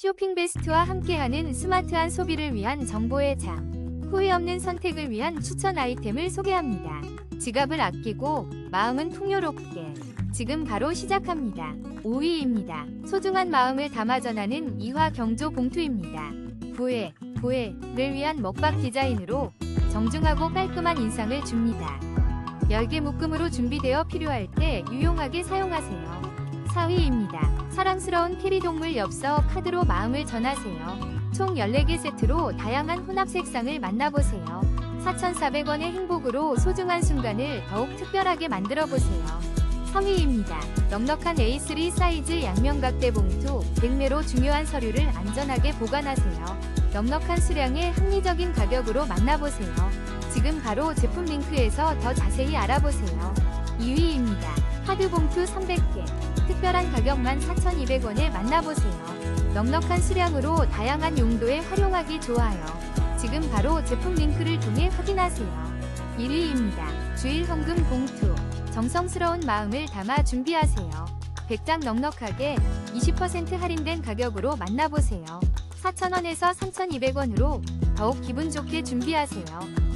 쇼핑 베스트와 함께하는 스마트한 소비를 위한 정보의 장. 후회 없는 선택을 위한 추천 아이템을 소개합니다. 지갑을 아끼고 마음은 풍요롭게. 지금 바로 시작합니다. 5위입니다. 소중한 마음을 담아 전하는 이화 경조 봉투입니다. 부해, 부해를 위한 먹박 디자인으로 정중하고 깔끔한 인상을 줍니다. 10개 묶음으로 준비되어 필요할 때 유용하게 사용하세요. 4위입니다. 사랑스러운 캐리동물 엽서 카드로 마음을 전하세요. 총 14개 세트로 다양한 혼합 색상을 만나보세요. 4,400원의 행복으로 소중한 순간을 더욱 특별하게 만들어보세요. 3위입니다. 넉넉한 A3 사이즈 양면각대 봉투, 100매로 중요한 서류를 안전하게 보관하세요. 넉넉한 수량의 합리적인 가격으로 만나보세요. 지금 바로 제품 링크에서 더 자세히 알아보세요. 2위입니다. 카드 봉투 300개. 특별한 가격만 4,200원에 만나보세요. 넉넉한 수량으로 다양한 용도에 활용하기 좋아요. 지금 바로 제품 링크를 통해 확인하세요. 1위입니다. 주일 현금 봉투. 정성스러운 마음을 담아 준비하세요. 100장 넉넉하게 20% 할인된 가격으로 만나보세요. 4,000원에서 3,200원으로 더욱 기분 좋게 준비하세요.